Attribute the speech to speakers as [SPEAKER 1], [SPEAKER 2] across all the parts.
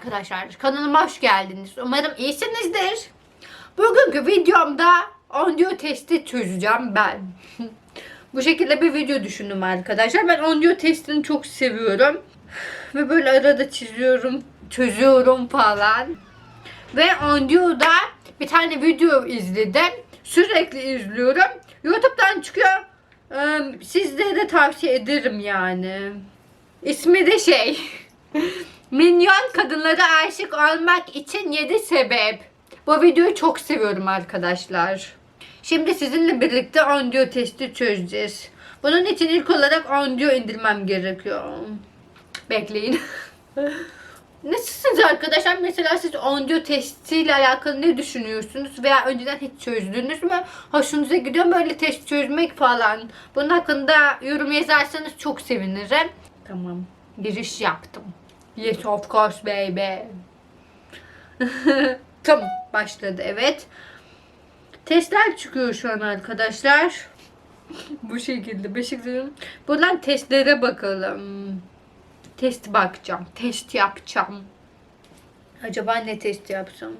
[SPEAKER 1] arkadaşlar. Kanalıma hoş geldiniz. Umarım iyisinizdir. Bugünkü videomda audio testi çözeceğim ben. Bu şekilde bir video düşündüm arkadaşlar. Ben audio testini çok seviyorum. Ve böyle arada çiziyorum, çözüyorum falan. Ve audio'da bir tane video izledim. Sürekli izliyorum. YouTube'dan çıkıyor. Sizlere de tavsiye ederim yani. İsmi de şey. Minyon kadınlara aşık olmak için 7 sebep. Bu videoyu çok seviyorum arkadaşlar. Şimdi sizinle birlikte audio testi çözeceğiz. Bunun için ilk olarak audio indirmem gerekiyor. Bekleyin. Nasılsınız arkadaşlar? Mesela siz audio testiyle alakalı ne düşünüyorsunuz? Veya önceden hiç çözdünüz mü? Hoşunuza gidiyor mu böyle test çözmek falan? Bunun hakkında yorum yazarsanız çok sevinirim. Tamam. Giriş yaptım. Yes of course baby. tamam. Başladı evet. Testler çıkıyor şu an arkadaşlar. Bu şekilde. Beşiktaş'ın. Buradan testlere bakalım. Test bakacağım. Test yapacağım. Acaba ne test yapsam?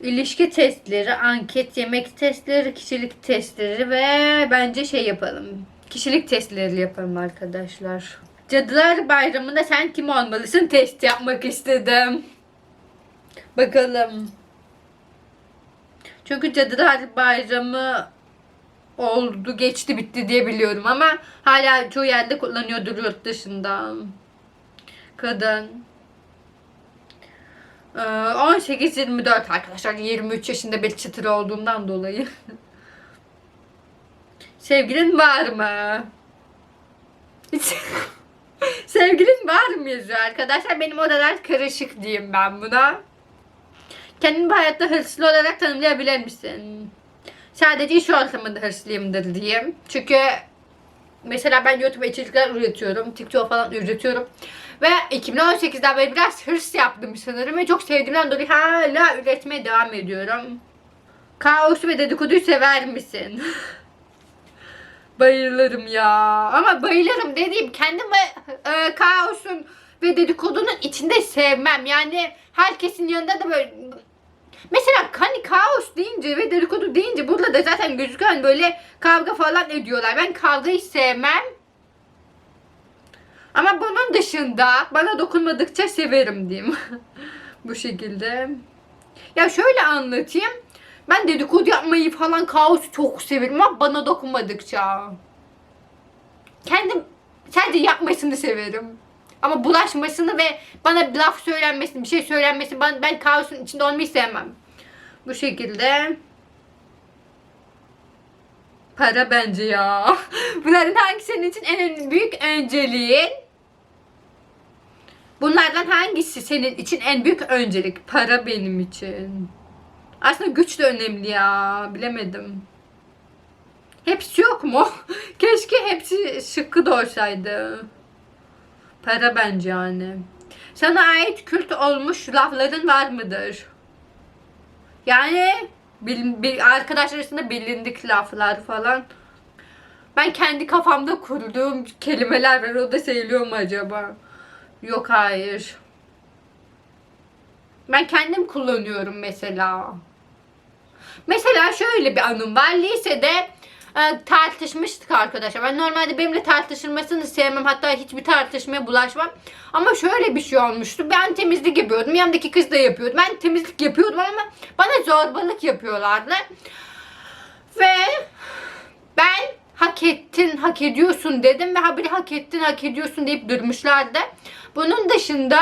[SPEAKER 1] İlişki testleri, anket, yemek testleri, kişilik testleri ve bence şey yapalım. Kişilik testleri yapalım arkadaşlar. Cadılar Bayramı'nda sen kim olmalısın test yapmak istedim. Bakalım. Çünkü Cadılar Bayramı oldu, geçti, bitti diye biliyorum ama hala çoğu yerde kullanıyordur yurt dışında. Kadın. Ee, 18-24 arkadaşlar 23 yaşında bir çıtır olduğundan dolayı. Sevgilin var mı? Hiç- Sevgilin var mı yazıyor arkadaşlar. Benim odalar karışık diyeyim ben buna. Kendini bu hayatta hırslı olarak tanımlayabilir misin? Sadece iş ortamında hırslıyımdır diyeyim. Çünkü mesela ben YouTube içerikler üretiyorum. TikTok falan üretiyorum. Ve 2018'den beri biraz hırs yaptım sanırım. Ve çok sevdiğimden dolayı hala üretmeye devam ediyorum. Kaos ve dedikoduyu sever misin? Bayılırım ya. Ama bayılırım dediğim kendimi e, kaosun ve dedikodunun içinde sevmem. Yani herkesin yanında da böyle Mesela hani kaos deyince ve dedikodu deyince burada da zaten gözüken böyle kavga falan ediyorlar. Ben kavgayı sevmem. Ama bunun dışında bana dokunmadıkça severim diyeyim. Bu şekilde. Ya şöyle anlatayım. Ben dedikodu yapmayı falan kaosu çok severim ama bana dokunmadıkça. Kendim sadece yapmasını severim. Ama bulaşmasını ve bana bir laf söylenmesini, bir şey söylenmesini, ben, ben kaosun içinde olmayı sevmem. Bu şekilde. Para bence ya. Bunların hangisi senin için en büyük önceliğin? Bunlardan hangisi senin için en büyük öncelik? Para benim için. Aslında güç de önemli ya. Bilemedim. Hepsi yok mu? Keşke hepsi şıkkı da olsaydı. Para bence yani. Sana ait kült olmuş lafların var mıdır? Yani bil, bil, arkadaşlar arasında bilindik laflar falan. Ben kendi kafamda kurduğum kelimeler var. O da sayılıyor mu acaba? Yok hayır. Ben kendim kullanıyorum mesela. Mesela şöyle bir anım var. Lisede e, tartışmıştık arkadaşlar. Ben normalde benimle tartışılmasını sevmem. Hatta hiçbir tartışmaya bulaşmam. Ama şöyle bir şey olmuştu. Ben temizlik yapıyordum. Yanımdaki kız da yapıyordu. Ben temizlik yapıyordum ama bana zorbalık yapıyorlardı. Ve ben hak ettin, hak ediyorsun dedim ve haberi hak ettin, hak ediyorsun deyip durmuşlardı. Bunun dışında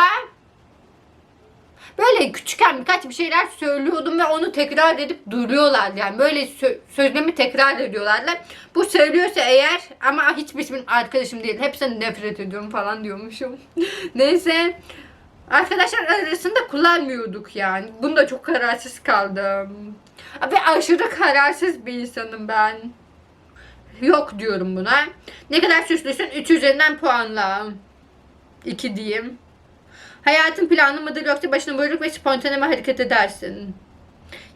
[SPEAKER 1] böyle küçükken birkaç bir şeyler söylüyordum ve onu tekrar edip duruyorlar yani böyle sö- sözlerimi tekrar ediyorlardı. Bu söylüyorsa eğer ama hiçbir benim arkadaşım değil. Hepsini nefret ediyorum falan diyormuşum. Neyse. Arkadaşlar arasında kullanmıyorduk yani. Bunda çok kararsız kaldım. Ve aşırı kararsız bir insanım ben. Yok diyorum buna. Ne kadar süslüsün? 3 üzerinden puanla. 2 diyeyim. Hayatın planlı mıdır yoksa başına buyruk ve spontane mi hareket edersin?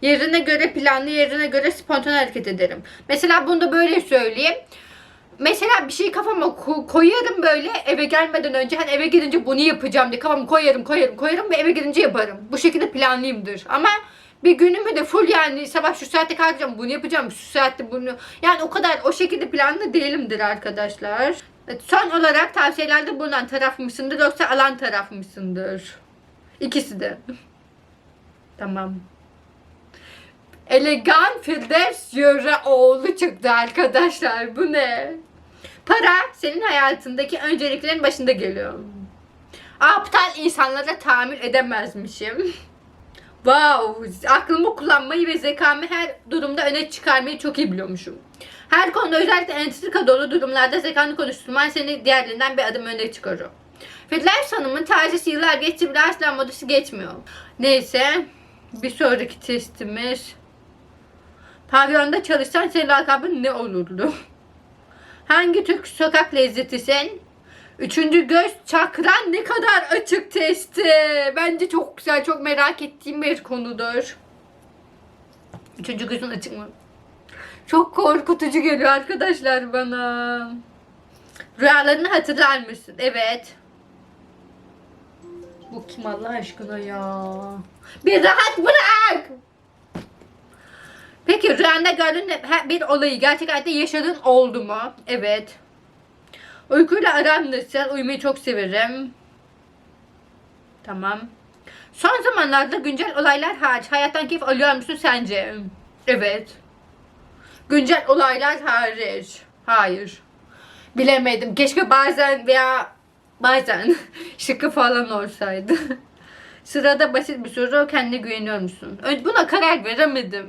[SPEAKER 1] Yerine göre planlı, yerine göre spontane hareket ederim. Mesela bunu da böyle söyleyeyim. mesela bir şey kafama ko- koyarım böyle eve gelmeden önce hani eve gidince bunu yapacağım diye kafamı koyarım koyarım koyarım ve eve gidince yaparım. Bu şekilde planlıyımdır. Ama bir günümü de full yani sabah şu saatte kalkacağım bunu yapacağım şu saatte bunu yani o kadar o şekilde planlı değilimdir arkadaşlar. Evet, son olarak tavsiyelerde bulunan taraf mısındır yoksa alan taraf mısındır? İkisi de. tamam. Elegan Firdevs oğlu çıktı arkadaşlar. Bu ne? Para senin hayatındaki önceliklerin başında geliyor. Aptal insanlara tahammül edemezmişim. Wow, aklımı kullanmayı ve zekamı her durumda öne çıkarmayı çok iyi biliyormuşum. Her konuda özellikle entrika dolu durumlarda zekanı konuşturman seni diğerlerinden bir adım öne çıkarıyor. Firdevs Hanım'ın tarzı yıllar geçti bile asla modası geçmiyor. Neyse, bir sonraki testimiz. Pavyonda çalışsan senin lakabın ne olurdu? Hangi Türk sokak lezzetisin? Üçüncü göz çakran ne kadar açık testi. Bence çok güzel, çok merak ettiğim bir konudur. Üçüncü gözün açık mı? Çok korkutucu geliyor arkadaşlar bana. Rüyalarını hatırlar mısın? Evet. Bu kim Allah aşkına ya? Bir rahat bırak. Peki rüyanda gördüğün bir olayı gerçek hayatta yaşadığın oldu mu? Evet. Uykuyla aran nasıl? Uyumayı çok severim. Tamam. Son zamanlarda güncel olaylar hariç hayattan keyif alıyor musun sence? Evet. Güncel olaylar hariç. Hayır. Bilemedim. Keşke bazen veya bazen şıkkı falan olsaydı. Sırada basit bir soru. Kendine güveniyor musun? Önce buna karar veremedim.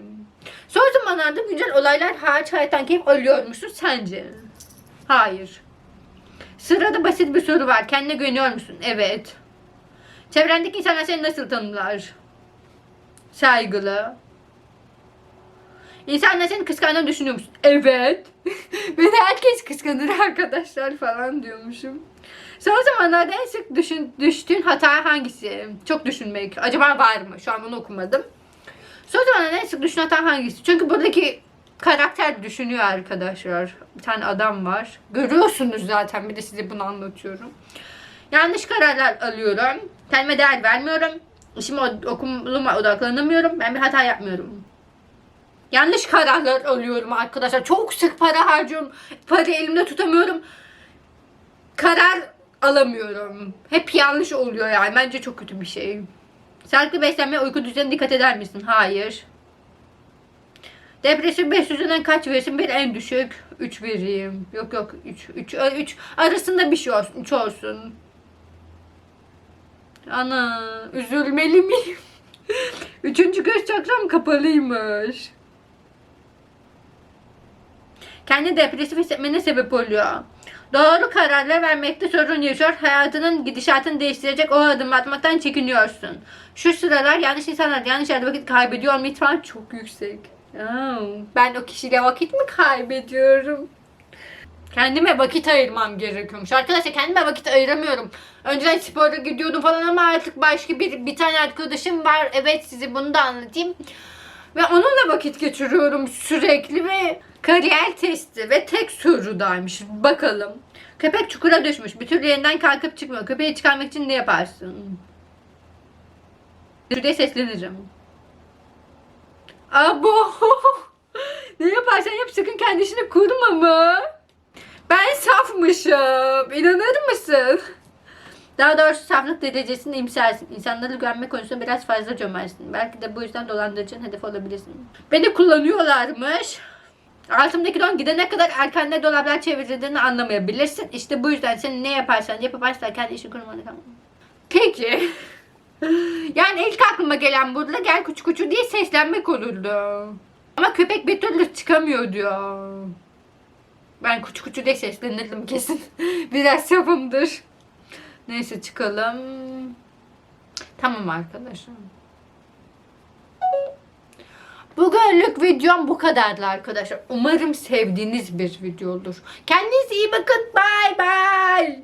[SPEAKER 1] Son zamanlarda güncel olaylar hariç hayattan keyif alıyor musun sence? Hayır. Sırada basit bir soru var. Kendine güveniyor musun? Evet. Çevrendeki insanlar seni nasıl tanımlar? Saygılı. İnsanlar seni kıskandığını düşünüyor musun? Evet. Beni herkes kıskanır arkadaşlar falan diyormuşum. Son zamanlarda en sık düşün, düştüğün hata hangisi? Çok düşünmek. Acaba var mı? Şu an bunu okumadım. Son zamanlarda en sık düştüğün hata hangisi? Çünkü buradaki karakter düşünüyor arkadaşlar. Bir tane adam var. Görüyorsunuz zaten. Bir de size bunu anlatıyorum. Yanlış kararlar alıyorum. Kendime değer vermiyorum. İşime okuluma odaklanamıyorum. Ben bir hata yapmıyorum. Yanlış kararlar alıyorum arkadaşlar. Çok sık para harcıyorum. Parayı elimde tutamıyorum. Karar alamıyorum. Hep yanlış oluyor yani. Bence çok kötü bir şey. Sağlıklı beslenmeye uyku düzenine dikkat eder misin? Hayır. Depresyon 500'den kaç verirsin? Bir en düşük. 3 vereyim. Yok yok 3. 3, 3 arasında bir şey olsun. 3 olsun. Ana üzülmeli miyim? Üçüncü göz çakram kapalıymış. Kendi depresif hissetmene sebep oluyor. Doğru kararlar vermekte sorun yaşıyor. Hayatının gidişatını değiştirecek o adım atmaktan çekiniyorsun. Şu sıralar yanlış insanlar yanlış yerde vakit kaybediyor ihtimali çok yüksek. Ben o kişiyle vakit mi kaybediyorum? Kendime vakit ayırmam gerekiyormuş. Arkadaşlar kendime vakit ayıramıyorum. Önceden spora gidiyordum falan ama artık başka bir, bir tane arkadaşım var. Evet size bunu da anlatayım. Ve onunla vakit geçiriyorum sürekli ve kariyer testi ve tek sorudaymış. Bakalım. Köpek çukura düşmüş. Bir türlü yeniden kalkıp çıkmıyor. Köpeği çıkarmak için ne yaparsın? Şurada seslenirim. Abo. ne yaparsan yap sakın kendi işini kurma mı? Ben safmışım. İnanır mısın? Daha doğrusu saflık derecesinde imsersin. İnsanlara güvenme konusunda biraz fazla cömertsin. Belki de bu yüzden dolandırıcının hedef olabilirsin. Beni kullanıyorlarmış. Altımdaki don gidene kadar arkanda dolaplar çevirdiğini anlamayabilirsin. İşte bu yüzden sen ne yaparsan yapıp asla kendi işini kurmanı kalma. Peki. yani ilk aklıma gelen burada gel kuçu kuçu diye seslenmek olurdu. Ama köpek bir türlü çıkamıyor diyor. Ben kuçu kuçu diye seslenirdim kesin. Biraz yapımdır. Neyse çıkalım. Tamam arkadaşlar. Bugünlük videom bu kadardı arkadaşlar. Umarım sevdiğiniz bir video olur. Kendinize iyi bakın. Bay bay.